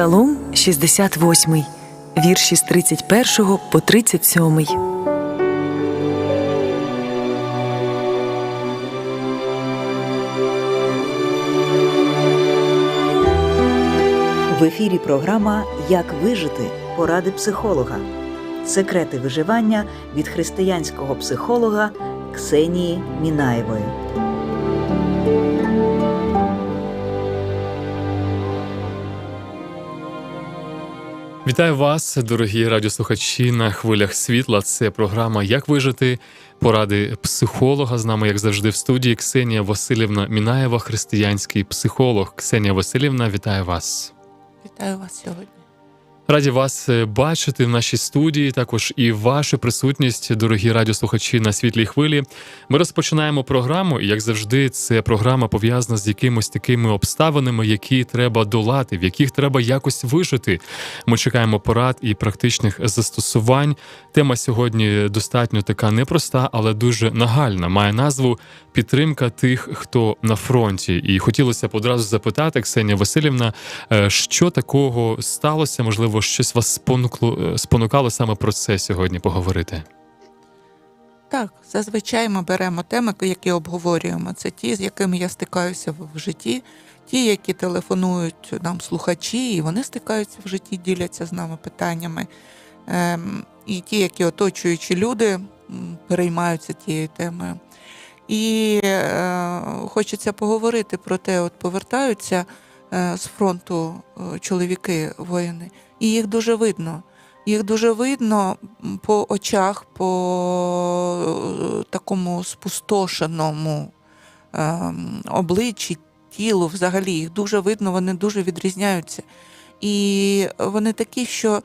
Псалом 68, вірші з 31 по 37. В ефірі програма Як вижити поради психолога. Секрети виживання від християнського психолога Ксенії Мінаєвої. Вітаю вас, дорогі радіослухачі на хвилях світла. Це програма Як вижити поради психолога. З нами, як завжди, в студії Ксенія Васильівна Мінаєва, християнський психолог. Ксенія Васильівна, вітаю вас. Вітаю вас сьогодні. Раді вас е, бачити в нашій студії. Також і ваша присутність, дорогі радіослухачі на світлій хвилі. Ми розпочинаємо програму, і як завжди, це програма пов'язана з якимось такими обставинами, які треба долати, в яких треба якось вижити. Ми чекаємо порад і практичних застосувань. Тема сьогодні достатньо така непроста, але дуже нагальна. Має назву Підтримка тих, хто на фронті. І хотілося б одразу запитати, Ксенія Васильівна, е, що такого сталося? Можливо, щось вас спонукло е, спонукало саме про це сьогодні поговорити. Так, зазвичай ми беремо теми, які обговорюємо. Це ті, з якими я стикаюся в житті, ті, які телефонують нам слухачі, і вони стикаються в житті, діляться з нами питаннями. Ем, і ті, які оточуючі люди переймаються тією темою. І е, хочеться поговорити про те, от повертаються е, з фронту е, чоловіки воїни, і їх дуже видно. Їх дуже видно по очах, по е, такому спустошеному ем, обличчі, тілу взагалі. Їх дуже видно, вони дуже відрізняються. І вони такі, що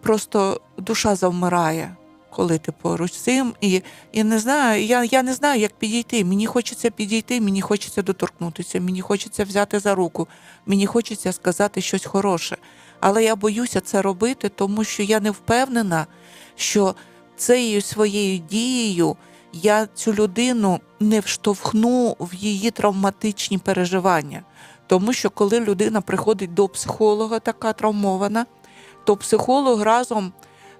просто душа завмирає, коли ти поруч з цим. І, і не знаю, я, я не знаю, як підійти. Мені хочеться підійти, мені хочеться доторкнутися, мені хочеться взяти за руку, мені хочеться сказати щось хороше. Але я боюся це робити, тому що я не впевнена, що цією своєю дією я цю людину не вштовхну в її травматичні переживання. Тому що коли людина приходить до психолога, така травмована, то психолог разом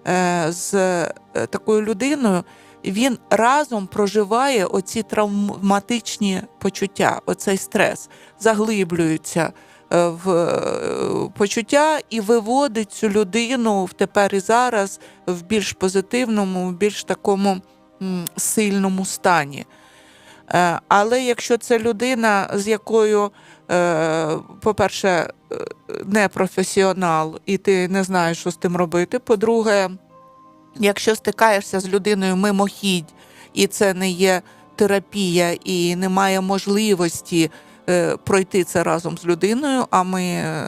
е, з е, такою людиною він разом проживає оці травматичні почуття, оцей стрес, заглиблюється в е, почуття і виводить цю людину в тепер і зараз в більш позитивному, в більш такому сильному стані. Е, Але якщо це людина, з якою, е, по-перше, е, не професіонал, і ти не знаєш, що з тим робити. По-друге, якщо стикаєшся з людиною мимохідь, і це не є терапія, і немає можливості е, пройти це разом з людиною, а ми е,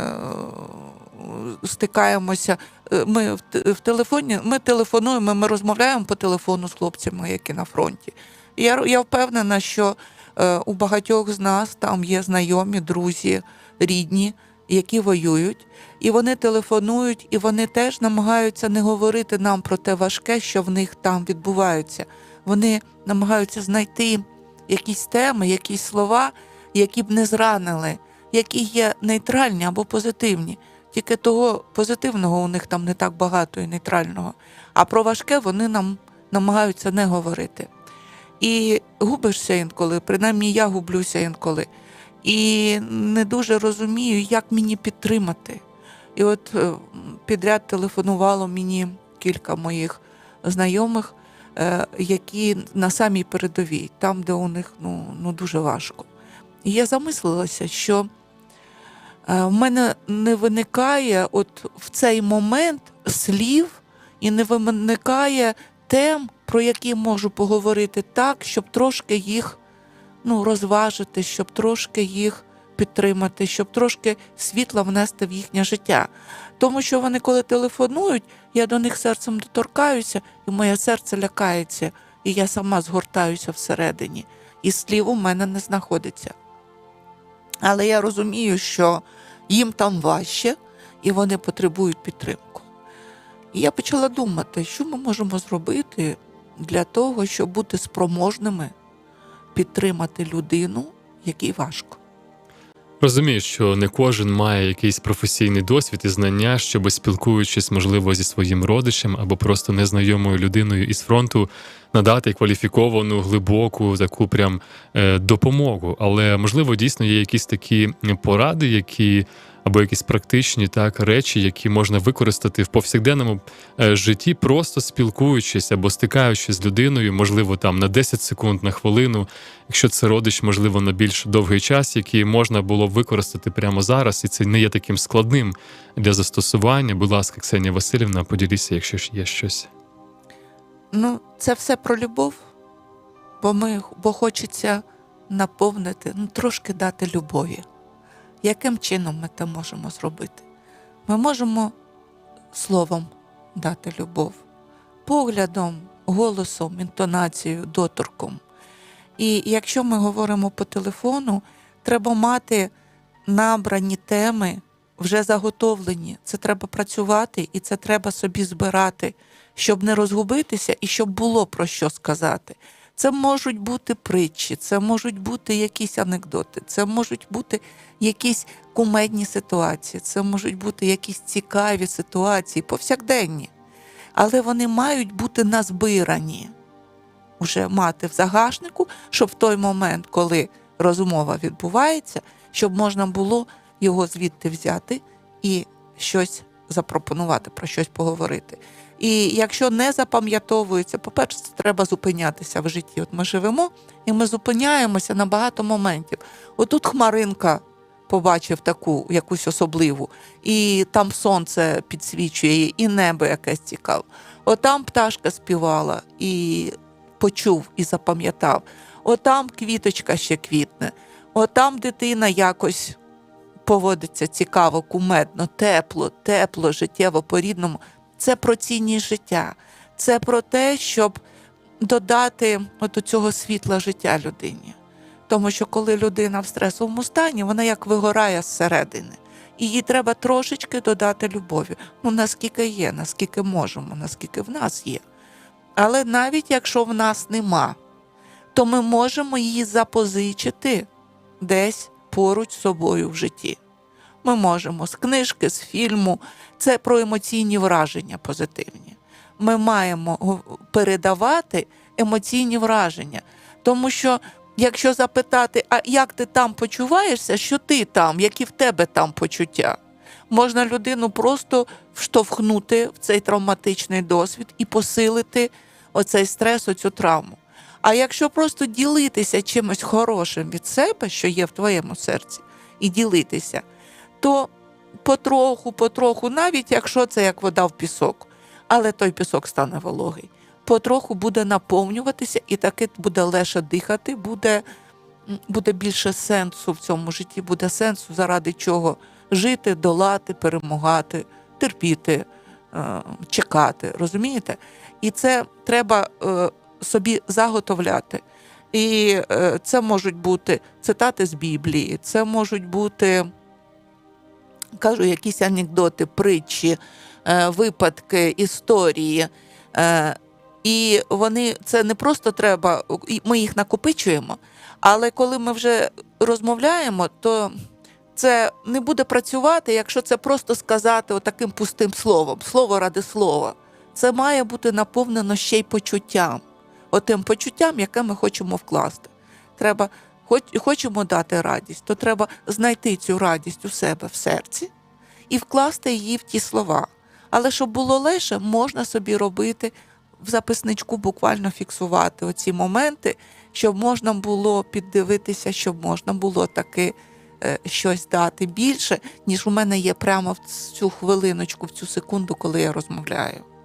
стикаємося. е, Ми в, телефоні, ми телефонуємо, ми розмовляємо по телефону з хлопцями, які на фронті. Я, я впевнена, що е, у багатьох з нас там є знайомі, друзі, рідні, які воюють, і вони телефонують, і вони теж намагаються не говорити нам про те важке, що в них там відбувається. Вони намагаються знайти якісь теми, якісь слова, які б не зранили, які є нейтральні або позитивні. Тільки того позитивного у них там не так багато і нейтрального. А про важке вони нам намагаються не говорити. І губишся інколи, принаймні я гублюся інколи. І не дуже розумію, як мені підтримати. І от е, підряд телефонувало мені кілька моїх знайомих, е, які на самій передовій, там, де у них ну, ну дуже важко. І я замислилася, що е, в мене не виникає от в цей момент слів і не виникає тем, про які можу поговорити так, щоб трошки їх ну, розважити, щоб трошки їх підтримати, щоб трошки світла внести в їхнє життя. Тому що вони, коли телефонують, я до них серцем доторкаюся, і моє серце лякається, і я сама згортаюся всередині, і слів у мене не знаходиться. Але я розумію, що їм там важче, і вони потребують підтримку. І я почала думати, що ми можемо зробити для того, щоб бути спроможними підтримати людину, якій важко. Розумію, що не кожен має якийсь професійний досвід і знання, щоб спілкуючись, можливо, зі своїм родичем або просто незнайомою людиною із фронту, надати кваліфіковану, глибоку таку прям е, допомогу. Але можливо, дійсно є якісь такі поради, які або якісь практичні так речі, які можна використати в повсякденному е, житті, просто спілкуючись або стикаючись з людиною, можливо, там на 10 секунд, на хвилину, якщо це родич, можливо, на більш довгий час, який можна було використати прямо зараз, і це не є таким складним для застосування. Будь ласка, Ксенія Васильівна, поділіться, якщо ж є щось. Ну, це все про любов, бо ми бо хочеться наповнити, ну, трошки дати любові. Яким чином ми це можемо зробити? Ми можемо словом дати любов, поглядом, голосом, інтонацією, доторком. І якщо ми говоримо по телефону, треба мати набрані теми, вже заготовлені. Це треба працювати і це треба собі збирати, щоб не розгубитися і щоб було про що сказати. Це можуть бути притчі, це можуть бути якісь анекдоти, це можуть бути якісь кумедні ситуації, це можуть бути якісь цікаві ситуації, повсякденні. Але вони мають бути назбирані, уже мати в загашнику, щоб в той момент, коли розмова відбувається, щоб можна було його звідти взяти і щось запропонувати, про щось поговорити. І якщо не запам'ятовується, по-перше, треба зупинятися в житті. От ми живемо і ми зупиняємося на багато моментів. Отут хмаринка побачив таку якусь особливу, і там сонце підсвічує і небо якесь цікаве. Отам пташка співала і почув і запам'ятав. Отам квіточка ще квітне, отам дитина якось поводиться цікаво, кумедно, тепло, тепло, життєво по-рідному. Це про цінність життя, це про те, щоб додати от цього світла життя людині. Тому що коли людина в стресовому стані, вона як вигорає зсередини. І їй треба трошечки додати любові. Ну, наскільки є, наскільки можемо, наскільки в нас є. Але навіть якщо в нас нема, то ми можемо її запозичити десь поруч з собою в житті. Ми можемо з книжки, з фільму, це про емоційні враження позитивні. Ми маємо передавати емоційні враження. Тому що, якщо запитати, а як ти там почуваєшся, що ти там, які в тебе там почуття, можна людину просто вштовхнути в цей травматичний досвід і посилити оцей стрес, оцю травму. А якщо просто ділитися чимось хорошим від себе, що є в твоєму серці, і ділитися, то потроху, потроху, навіть якщо це як вода в пісок, але той пісок стане вологий, потроху буде наповнюватися, і таки буде легше дихати, буде, буде більше сенсу в цьому житті, буде сенсу, заради чого жити, долати, перемагати, терпіти, е, чекати. Розумієте? І це треба е, собі заготовляти. І е, це можуть бути цитати з Біблії, це можуть бути кажу, якісь анекдоти, притчі, е, випадки, історії. Е, І вони це не просто треба, ми їх накопичуємо, але коли ми вже розмовляємо, то це не буде працювати, якщо це просто сказати отаким пустим словом, слово ради слова. Це має бути наповнено ще й почуттям, отим почуттям, яке ми хочемо вкласти. Треба, хоч, хочемо дати радість, то треба знайти цю радість у себе в серці і вкласти її в ті слова. Але щоб було легше, можна собі робити в записничку, буквально фіксувати оці моменти, щоб можна було піддивитися, щоб можна було таки е, щось дати більше, ніж у мене є прямо в цю хвилиночку, в цю секунду, коли я розмовляю.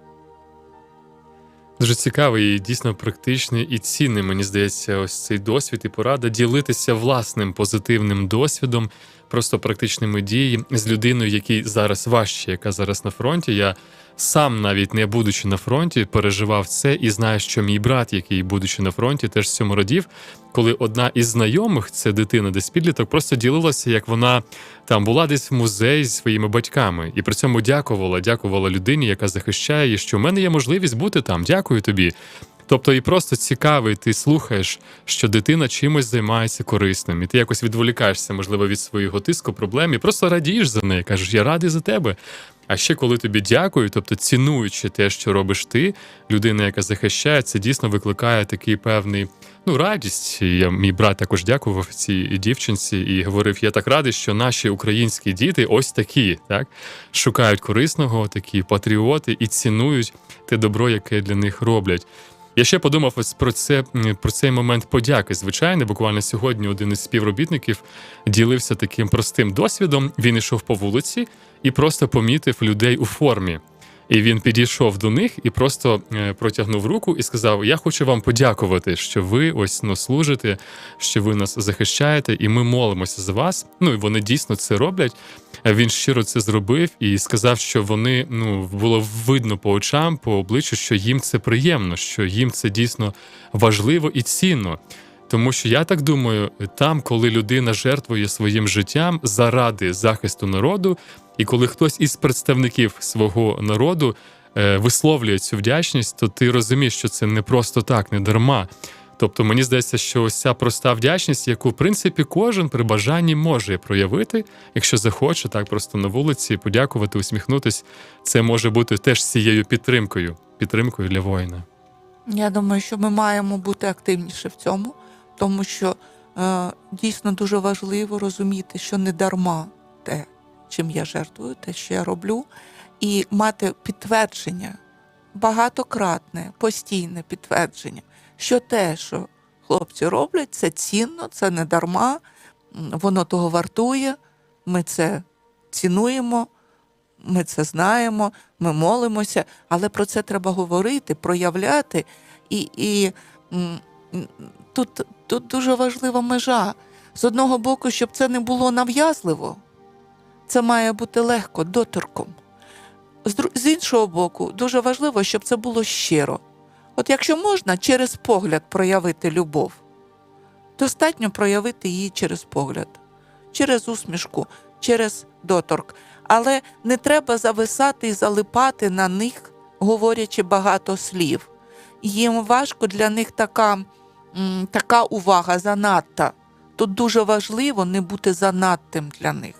Дуже цікавий і дійсно практичний і цінний, мені здається, ось цей досвід і порада ділитися власним позитивним досвідом, просто практичними діями з людиною, якій зараз важче, яка зараз на фронті. Я сам, навіть не будучи на фронті, переживав це і знаю, що мій брат, який, будучи на фронті, теж цьому радів. Коли одна із знайомих, це дитина, десь підліток, просто ділилася, як вона там була десь в музеї зі своїми батьками, і при цьому дякувала, дякувала людині, яка захищає, і що в мене є можливість бути там. Дякую тобі. Тобто і просто цікавий, ти слухаєш, що дитина чимось займається корисним, і ти якось відволікаєшся, можливо, від свого тиску, проблем, і просто радієш за неї. Кажеш, я радий за тебе. А ще коли тобі дякую, тобто цінуючи те, що робиш ти, людина, яка захищає, це дійсно викликає такий певний ну, радість. Я, мій брат також дякував цій дівчинці і говорив: я так радий, що наші українські діти ось такі, так шукають корисного, такі патріоти і цінують те добро, яке для них роблять. Я ще подумав ось про це про цей момент подяки. Звичайно, буквально сьогодні один із співробітників ділився таким простим досвідом. Він йшов по вулиці і просто помітив людей у формі. І він підійшов до них і просто е, протягнув руку і сказав: Я хочу вам подякувати, що ви ось ну, служите, що ви нас захищаєте, і ми молимося за вас. Ну і вони дійсно це роблять. Він щиро це зробив і сказав, що вони ну було видно по очам, по обличчю, що їм це приємно, що їм це дійсно важливо і цінно. Тому що я так думаю, там, коли людина жертвує своїм життям заради захисту народу, і коли хтось із представників свого народу е, висловлює цю вдячність, то ти розумієш, що це не просто так, не дарма. Тобто мені здається, що ось ця проста вдячність, яку в принципі кожен при бажанні може проявити, якщо захоче, так просто на вулиці подякувати, усміхнутись, це може бути теж цією підтримкою, підтримкою для воїна. Я думаю, що ми маємо бути активніше в цьому, тому що е, дійсно дуже важливо розуміти, що не дарма те, чим я жертвую, те, що я роблю, і мати підтвердження, багатократне, постійне підтвердження, що те, що хлопці роблять, це цінно, це не дарма, воно того вартує, ми це цінуємо. Ми це знаємо, ми молимося, але про це треба говорити, проявляти. І, і тут, тут дуже важлива межа. З одного боку, щоб це не було нав'язливо, це має бути легко, доторком. З, іншого боку, дуже важливо, щоб це було щиро. От якщо можна через погляд проявити любов, достатньо проявити її через погляд, через усмішку, через доторк. Але не треба зависати і залипати на них, говорячи багато слів. Їм важко для них така, така увага занадта. Тут дуже важливо не бути занадтим для них,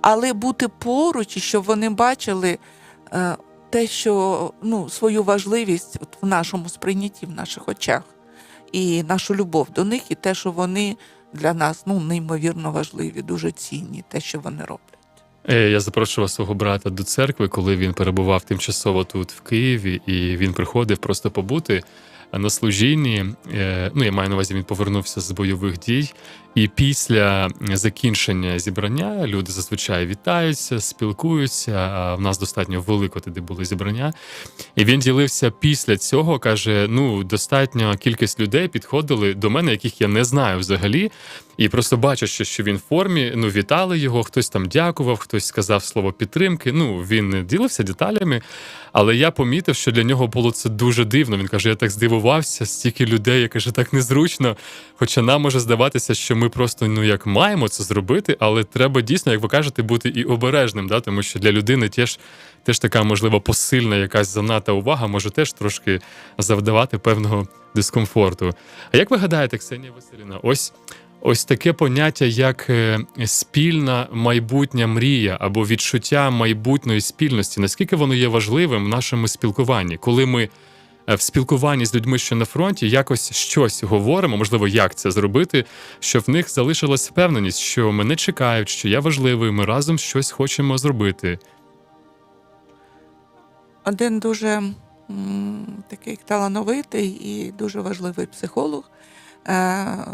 але бути поруч, і щоб вони бачили е, те, що ну, свою важливість в нашому сприйнятті, в наших очах, і нашу любов до них, і те, що вони для нас ну, неймовірно важливі, дуже цінні, те, що вони роблять. Е, Я запрошував свого брата до церкви, коли він перебував тимчасово тут в Києві, і він приходив просто побути на служінні. Е, Ну, я маю на увазі, він повернувся з бойових дій. І після закінчення зібрання люди зазвичай вітаються, спілкуються. А в нас достатньо велико тоді було зібрання. І він ділився після цього. каже: ну, достатньо кількість людей підходили до мене, яких я не знаю взагалі. І просто бачачи, що він в формі, ну вітали його, хтось там дякував, хтось сказав слово підтримки. Ну він не ділився деталями, але я помітив, що для нього було це дуже дивно. Він каже: я так здивувався, стільки людей, я каже, так незручно. Хоча нам може здаватися, що ми просто ну як маємо це зробити, але треба дійсно, як ви кажете, бути і обережним, да? тому що для людини теж, теж така можливо посильна якась занадта увага може теж трошки завдавати певного дискомфорту. А як ви гадаєте, Ксенія Василівна, ось ось таке поняття, як е, спільна майбутня мрія або відчуття майбутньої спільності, наскільки воно є важливим в нашому спілкуванні, коли ми в спілкуванні з людьми, що на фронті, якось щось говоримо, можливо, як це зробити, щоб в них залишилась впевненість, що мене чекають, що я важливий, ми разом щось хочемо зробити. один дуже такий талановитий і дуже важливий психолог, е,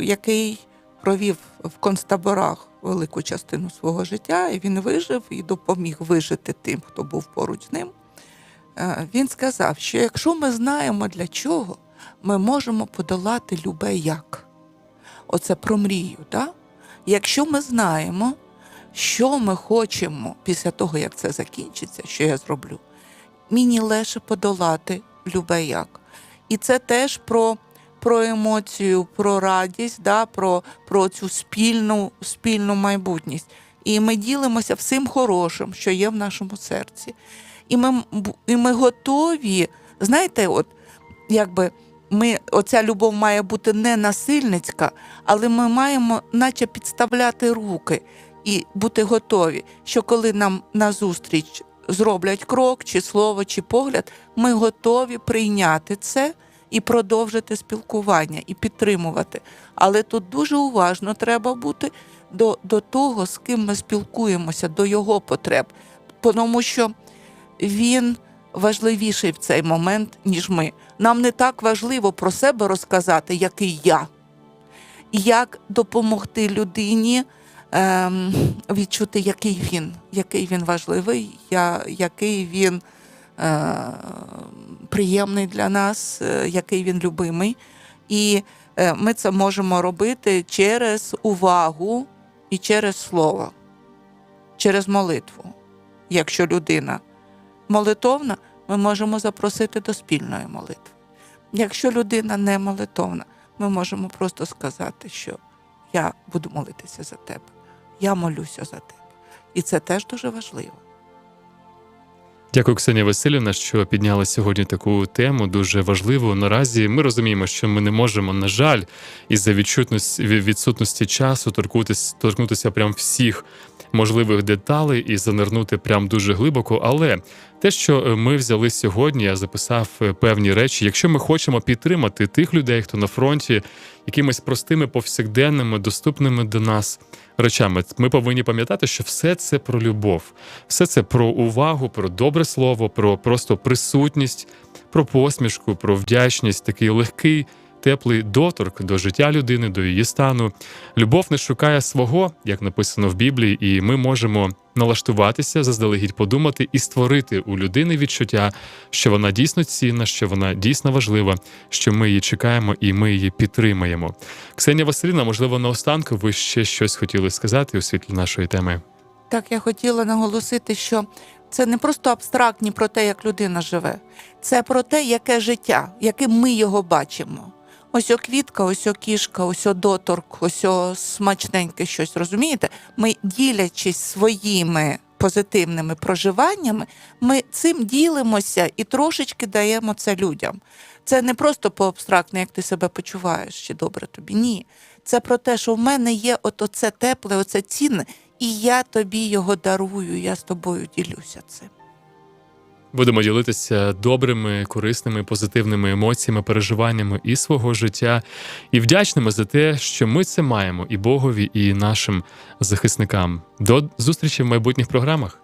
який провів в концтаборах велику частину свого життя, і він вижив і допоміг вижити тим, хто був поруч з ним. Е, він сказав, що якщо ми знаємо для чого, ми можемо подолати любе як. Оце про мрію. Да? Якщо ми знаємо, що ми хочемо після того, як це закінчиться, що я зроблю, мені легше подолати любе як. І це теж про, про емоцію, про радість, да, про, про цю спільну, спільну майбутність. І ми ділимося всім хорошим, що є в нашому серці. І ми, і ми готові, знаєте, от якби ми, оця любов має бути не насильницька, але ми маємо наче підставляти руки і бути готові, що коли нам назустріч зроблять крок, чи слово, чи погляд, ми готові прийняти це і продовжити спілкування, і підтримувати. Але тут дуже уважно треба бути до, до того, з ким ми спілкуємося, до його потреб, тому що він важливіший в цей момент, ніж ми. Нам не так важливо про себе розказати, який я, як допомогти людині ем, відчути, який він, який він важливий, я, який він е, приємний для нас, е, який він любимий. І е, ми це можемо робити через увагу і через слово, через молитву. Якщо людина молитовна, ми можемо запросити до спільної молитви. Якщо людина не молитовна, ми можемо просто сказати, що я буду молитися за тебе, я молюся за тебе. І це теж дуже важливо. Дякую, Ксенія Васильівна, що підняли сьогодні таку тему дуже важливу. Наразі ми розуміємо, що ми не можемо, на жаль, із-за відчутності відсутності часу торкнутися, торкнутися прям всіх можливих деталей і занирнути прям дуже глибоко. Але те, що е, ми взяли сьогодні, я записав е, певні речі. Якщо ми хочемо підтримати тих людей, хто на фронті, якимись простими повсякденними, доступними до нас речами, ми повинні пам'ятати, що все це про любов, все це про увагу, про добре слово, про просто присутність, про посмішку, про вдячність, такий легкий. Теплий доторк до життя людини, до її стану. Любов не шукає свого, як написано в Біблії, і ми можемо налаштуватися, заздалегідь подумати і створити у людини відчуття, що вона дійсно цінна, що вона дійсно важлива, що ми її чекаємо і ми її підтримаємо. Ксенія Василівна, можливо, наостанку ви ще щось хотіли сказати у світлі нашої теми. Так, я хотіла наголосити, що це не просто абстрактні про те, як людина живе, це про те, яке життя, яким ми його бачимо. Ось о квітка, ось о кішка, ось о доторк, ось о смачненьке щось. Розумієте? Ми, ділячись своїми позитивними проживаннями, ми цим ділимося і трошечки даємо це людям. Це не просто по абстрактно, як ти себе почуваєш, чи добре тобі. Ні. Це про те, що в мене є от оце тепле, оце цінне, і я тобі його дарую, я з тобою ділюся цим. Будемо ділитися добрими, корисними, позитивними емоціями, переживаннями і свого життя, і вдячними за те, що ми це маємо і Богові, і нашим захисникам. До зустрічі в майбутніх програмах.